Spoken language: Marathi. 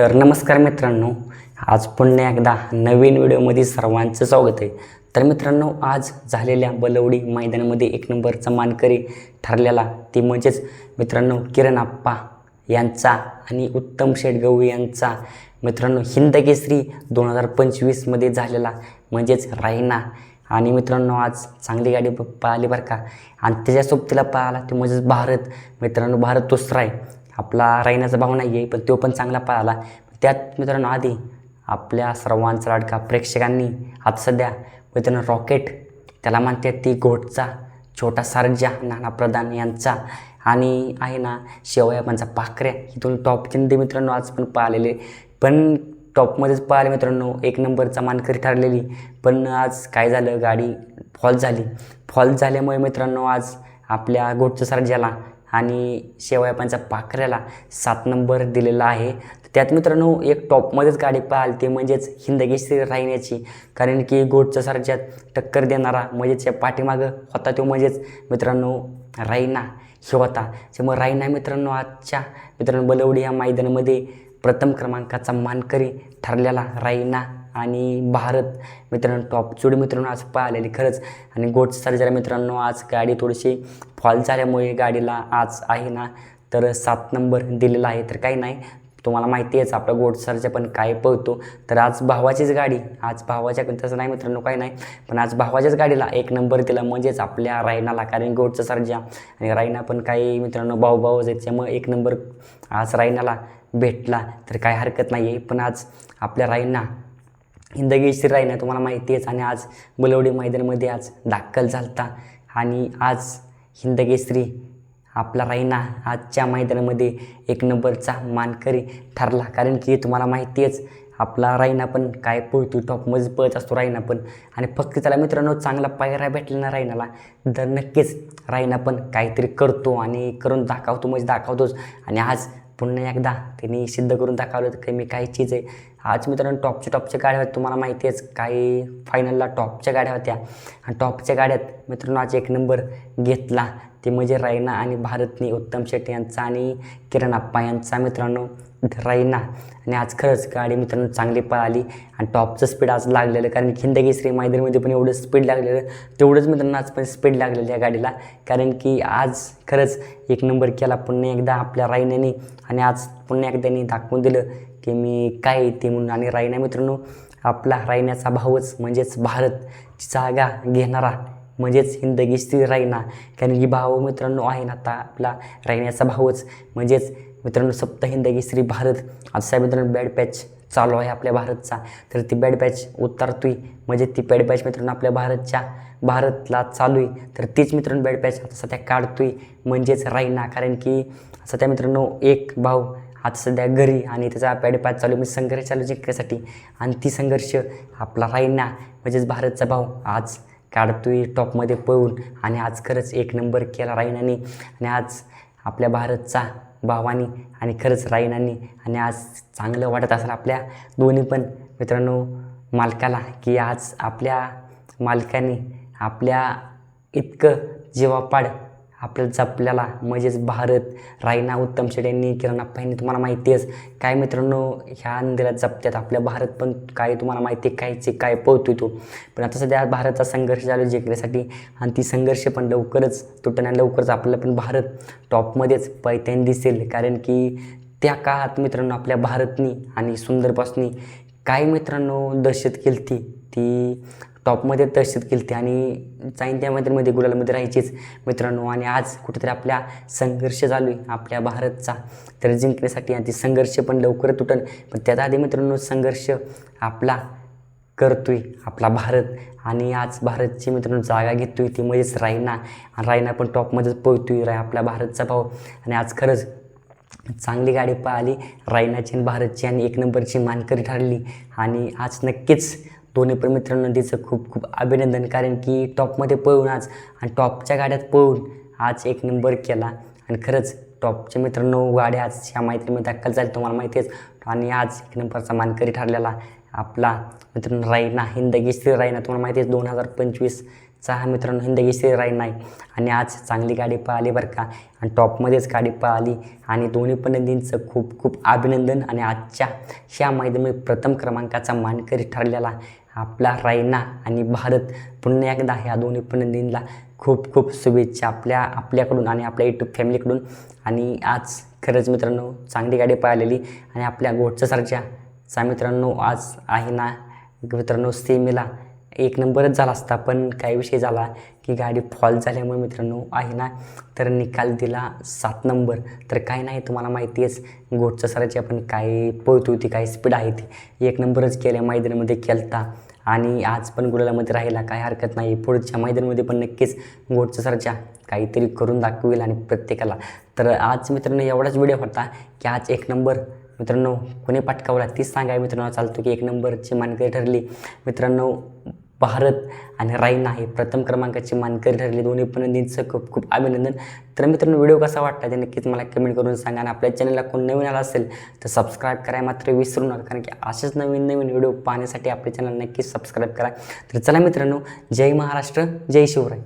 तर नमस्कार मित्रांनो आज पुन्हा एकदा नवीन व्हिडिओमध्ये सर्वांचं स्वागत आहे. तर मित्रांनो आज झालेल्या बलवडी मैदानामध्ये एक नंबरचा मानकरी ठरलेला ते म्हणजेच मित्रांनो किरण आप्पा यांचा आणि उत्तम शेठ यांचा मित्रांनो हिंद केसरी दोन हजार पंचवीसमध्ये झालेला म्हणजेच रायना आणि मित्रांनो आज चांगली गाडी प- पळाली बरं का. आणि त्याच्या सोबतीला पळाला ते म्हणजेच भारत. मित्रांनो भारत दुसरा आहे. आपला राहिण्याचा भाव नाही आहे पण तो पण चांगला पळाला त्यात मित्रांनो आधी आपल्या सर्वांचा लाडका प्रेक्षकांनी आता सध्या मित्रांनो रॉकेट त्याला म्हणते ती घोटचा छोटा सारजा नाना प्रधान यांचा. आणि आहे ना शेवयापांचा पाखऱ्या ही दोन टॉपचे मित्रांनो आज पण पाहिलेले. पण टॉपमध्येच पाहिले मित्रांनो एक नंबरचा मानकरी ठरलेली. पण आज काय झालं गाडी फॉल झाली. फॉल झाल्यामुळे मित्रांनो आज आपल्या गोटच्या सारज्याला आणि शेवयापांचा पाखऱ्याला सात नंबर दिलेला आहे. त्यात मित्रांनो एक टॉपमध्येच गाडी पाहाल ते म्हणजेच हिंदकेसरी राहण्याची. कारण की गोटच्या सारख्यात टक्कर देणारा म्हणजेच या पाठीमागं होता तो म्हणजेच मित्रांनो रायना हे होता. त्यामुळे रायना मित्रांनो आजच्या मित्रांनो बलवडी या मैदानामध्ये प्रथम क्रमांकाचा मानकरी ठरलेला रायना आणि भारत मित्रांनो टॉप टॉपचूड मित्रांनो आज पाहिलेली खरंच. आणि गोट सर्जरा मित्रांनो आज गाडी थोडीशी फॉल झाल्यामुळे गाडीला आज आहे ना तर सात नंबर दिलेला आहे. तर काही नाही तुम्हाला माहिती आहेच आपला गोट सर्जा पण काय पळतो. तर आज भावाचीच गाडी आज भावाच्या तसं नाही मित्रांनो काही नाही. पण आज भावाच्याच गाडीला एक नंबर दिला म्हणजेच आपल्या रायनाला. कारण गोटचा सर्जा आणि रायना पण काही मित्रांनो भाऊ भाऊ त्याच्यामुळे एक नंबर आज रायनाला भेटला. तर काय हरकत नाही आहे पण आज आपल्या रायना हिंदगेश्री रायना तुम्हाला माहिती आहेच. आणि आज बलवडी मैदानामध्ये आज दाखल झालता. आणि आज हिंदगेश्री आपला राईना आजच्या मैदानामध्ये एक नंबरचा मानकरी ठरला. कारण की तुम्हाला माहिती आहेच आपला रायना पण काय पळतो टॉपमध्ये पळत असतो रायना पण. आणि फक्त त्याला मित्रांनो चांगला पायरा भेटला ना रायनाला तर नक्कीच रायना पण काहीतरी करतो आणि करून दाखवतो म्हणजे दाखवतोच. आणि आज पुन्हा एकदा त्यांनी सिद्ध करून दाखवलं तर मी काही चीज आहे आज मित्रांनो टॉपच्या टॉपच्या गाड्या होत्या तुम्हाला माहिती आहेच काही फायनलला टॉपच्या गाड्या होत्या. आणि टॉपच्या गाड्यात मित्रांनो आज एक नंबर घेतला. ते म्हणजे रायना आणि भारतनी उत्तम शेट्टी यांचा आणि किरण आप्पा यांचा मित्रांनो रायना आणि आज खरंच गाडी मित्रांनो चांगली पळाली आणि टॉपचं स्पीड आज लागलेलं कारण खिंदगेश्री मैदानामध्ये पण एवढं स्पीड लागलेलं तेवढंच मित्रांनो आज पण स्पीड लागलेलं या गाडीला. कारण की आज खरंच एक नंबर केला पुन्हा एकदा आपल्या रायनाने आणि आज पुन्हा एकदा दाखवून दिलं की मी काय ते म्हणून. आणि रायना मित्रांनो आपला रायण्याचा भावच म्हणजेच भारत जागा घेणारा म्हणजेच हिंदगीश्री रायना. कारण की भाव मित्रांनो आहे ना आता आपला रायण्याचा भावच म्हणजेच मित्रांनो सप्त हिंदगी श्री भारत असा मित्रांनो बॅड पॅच चालू आहे आपल्या भारतचा. तर ती बॅड पॅच उतरतोय. म्हणजे ती बॅड पॅच मित्रांनो आपल्या भारतच्या भारतला चालू आहे तर तीच मित्रांनो बॅड पॅच आता सध्या काढतोय म्हणजेच रायना. कारण की सध्या मित्रांनो एक भाऊ आता सध्या घरी आणि त्याचा पॅड पॅच चालू म्हणजे संघर्ष चालू जिंकण्यासाठी आणि ती संघर्ष आपला राईना म्हणजेच भारतचा भाऊ आज काढतोय टॉपमध्ये पळून आणि आज खरंच एक नंबर केला रायनाने आणि आज आपल्या भारतचा भावानी आणि खरंच रायनानी आणि आज चांगलं वाटत असेल आपल्या दोन्ही पण. मित्रांनो मालकाला की आज आपल्या मालकाने आपल्या इतकं जेवापाड आपल्याला जपल्याला म्हणजेच भारत रायना उत्तम शेड यांनी किरण यांनी तुम्हाला माहिती आहेच. काय मित्रांनो ह्या नंदीला जपत्यात आपल्या भारत पण काय तुम्हाला माहिती आहे कायचे काय पोहतो तो. पण आता सध्या भारतचा संघर्ष चालू जिंकण्यासाठी आणि ती संघर्ष पण लवकरच तुटण्या लवकरच आपल्याला पण भारत टॉपमध्येच पैत्याने दिसेल. कारण की त्या काळात मित्रांनो आपल्या भारतनी आणि सुंदरपासनी काय मित्रांनो दहशत केली ती टॉपमध्ये दहशत केली होती आणि जाईन त्या मैदानामध्ये गुलालमध्ये राहायचीच मित्रांनो. आणि आज कुठेतरी आपल्या संघर्ष चालू आहे आपल्या भारतचा. तर जिंकण्यासाठी आणि ती संघर्ष पण लवकर तुटन पण त्यात आधी मित्रांनो संघर्ष आपला करतोय आपला भारत. आणि आज भारतची मित्रांनो जागा घेतोय ती म्हणजेच रायना. आणि रायना पण टॉपमध्येच पळतोय राय आपला भारतचा भाऊ. आणि आज खरंच चांगली गाडी पळाली रायनाची आणि भारतची. आणि एक नंबरची मानकरी ठरली. आणि आज नक्कीच दोन्ही पण मित्रांनो तिचं खूप खूप अभिनंदन. कारण की टॉपमध्ये पळून आज आणि टॉपच्या गाड्यात पळून आज एक नंबर केला. आणि खरंच टॉपच्या मित्रांनो गाड्या आज ह्या मैत्रीमध्ये दाखल झाली तुम्हाला माहिती आहेच. आणि आज एक नंबरचा मानकरी ठरलेला आपला मित्रांनो रायना हिंदगी श्री रायना. तुम्हाला माहिती आहे दोन हजार पंचवीस चा हा मित्रांनो हिंदगीश्री राईन आहे. आणि आज चांगली गाडी पळाली बरं का. आणि टॉपमध्येच गाडी पळाली. आणि दोन्ही पण नंदींचं खूप खूप अभिनंदन. आणि आजच्या ह्या मैदानामध्ये प्रथम क्रमांकाचा मानकरी ठरलेला आपला रायना आणि भारत पुन्हा एकदा ह्या दोन्ही पण खूप खूप शुभेच्छा आपल्या आपल्याकडून आणि आपल्या यूट्यूब फॅमिलीकडून आणि आज खरंच मित्रांनो चांगली गाडी पाळलेली आणि आपल्या गोडच्यासारख्या चा मित्रांनो आज आहे ना मित्रांनो सेमीला एक नंबरच झाला असता पण काही विषय झाला. ही गाडी फॉल झाल्यामुळे मित्रांनो आहे ना? तर निकाल दिला सात नंबर. तर काय नाही तुम्हाला माहिती आहेच गोडच्या सराची आपण काय पळतो ती काय स्पीड आहे ती. एक नंबरच केल्या मैदानामध्ये केलता. आणि आज पण गुलालामध्ये राहिला काय हरकत नाही. पुढच्या मैदानामध्ये पण नक्कीच गोडच्या सरच्या काहीतरी करून दाखवेल आणि प्रत्येकाला. तर आज मित्रांनो एवढाच व्हिडिओ होता की आज एक नंबर. मित्रांनो कोणी पाठकावला तीच सांगाय मित्रांनो चालतो की एक नंबरची मानकरी ठरली. मित्रांनो भारत आणि राईन आहे प्रथम क्रमांकाची मानकरी ठरली. दोन्ही पण खूप खूप अभिनंदन. तर मित्रांनो व्हिडिओ कसा वाटला ते नक्कीच मला कमेंट करून सांगा आणि आपल्या चॅनलला कोण नवीन आला असेल तर सबस्क्राईब करायला मात्र विसरू नका कारण की असेच नवीन नवीन व्हिडिओ पाहण्यासाठी आपल्या चॅनल नक्कीच सबस्क्राईब करा. तर चला मित्रांनो जय महाराष्ट्र जय शिवराय.